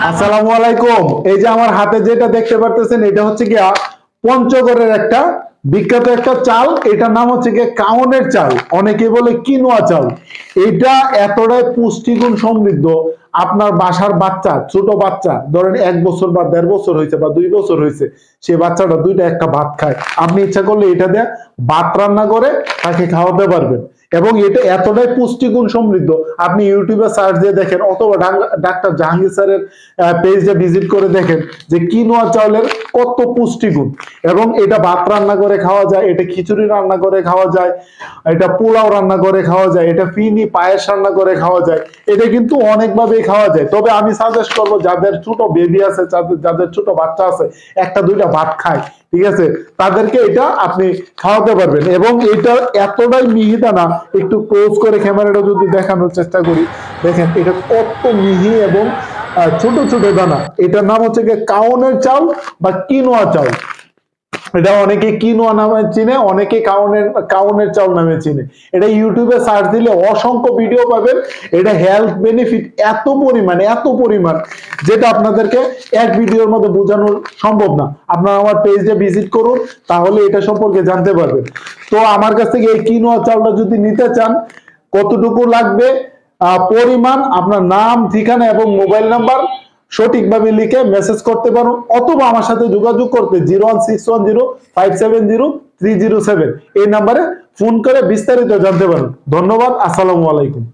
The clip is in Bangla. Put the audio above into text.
আসসালামু আলাইকুম। এই যে আমার হাতে যেটা দেখতে পারতেছেন, এটা হচ্ছে কি পঞ্চগড়ের একটা বিখ্যাত একটা চাল। এটার নাম হচ্ছে কি কাউনের চাল। অনেকে বলে কিনোয়া চাল। এটা এতটাই পুষ্টিগুণ সমৃদ্ধ। আপনার বাসার বাচ্চা, ছোট বাচ্চা, ধরেন এক বছর বা দেড় বছর হয়েছে বা দুই বছর হয়েছে, সে বাচ্চাটা দুইটা একটা ভাত খায়। আপনি ইচ্ছা করলে এটা দিয়ে ভাত রান্না করে তাকে খাওয়াতে পারবেন। এবং এটা এতটাই পুষ্টিগুণ সমৃদ্ধ। আপনি ইউটিউবে সার্চ দিয়ে দেখেন অথবা ডাক্তার জাহাঙ্গীর স্যারের পেজে ভিজিট করে দেখেন যে কিনোয়া চাউলের কত পুষ্টিগুণ। এবং এটা ভাত রান্না করে খাওয়া যায়, এটা খিচুড়ি রান্না করে খাওয়া যায়, এটা পোলাও রান্না করে খাওয়া যায়, এটা ফিনি পায়েস রান্না করে খাওয়া যায়, এটা কিন্তু অনেকভাবেই খাওয়া যায়। তবে আমি সাজেস্ট করব, যাদের ছোট বেবি আছে, যাদের ছোট বাচ্চা আছে, একটা, দুইটা ভাত খায়, ঠিক আছে? তাদেরকে এটা আপনি খাওয়াতে পারবেন। এবং এটা এতটাই মিহিদানা, একটু ক্লোজ করে ক্যামেরাটা যদি দেখানোর চেষ্টা করি, দেখেন এটা কত মিহি এবং ছোট ছোট দানা। এটার নাম হচ্ছে গিয়ে কাউনের চাল বা কিনোয়া চাল। এটা অনেকে কিনোয়া নামে চিনে, অনেকে কাউনের কাউনের চাল নামে চিনে। এটা ইউটিউবে সার্চ দিলে অসংখ্য ভিডিও পাবেন। এটা হেলথ বেনিফিট এত পরিমাণ এত পরিমাণ, যেটা আপনাদেরকে এক ভিডিওর মধ্যে বোঝানো সম্ভব না। আপনারা আমার পেজে ভিজিট করুন, তাহলে এটা সম্পর্কে জানতে পারবেন। তো আমার কাছ থেকে এই কিনোয়া চালটা যদি নিতে চান, কতটুকু লাগবে? পরিমাণ, আপনার নাম, ঠিকানা এবং মোবাইল নাম্বার সঠিকভাবে লিখে মেসেজ করতে পারুন অথবা আমার সাথে যোগাযোগ করতে zero one six one zero five seven zero three zero seven এই নাম্বারে ফোন করে বিস্তারিত জানতে পারুন। ধন্যবাদ, আসসালামু আলাইকুম।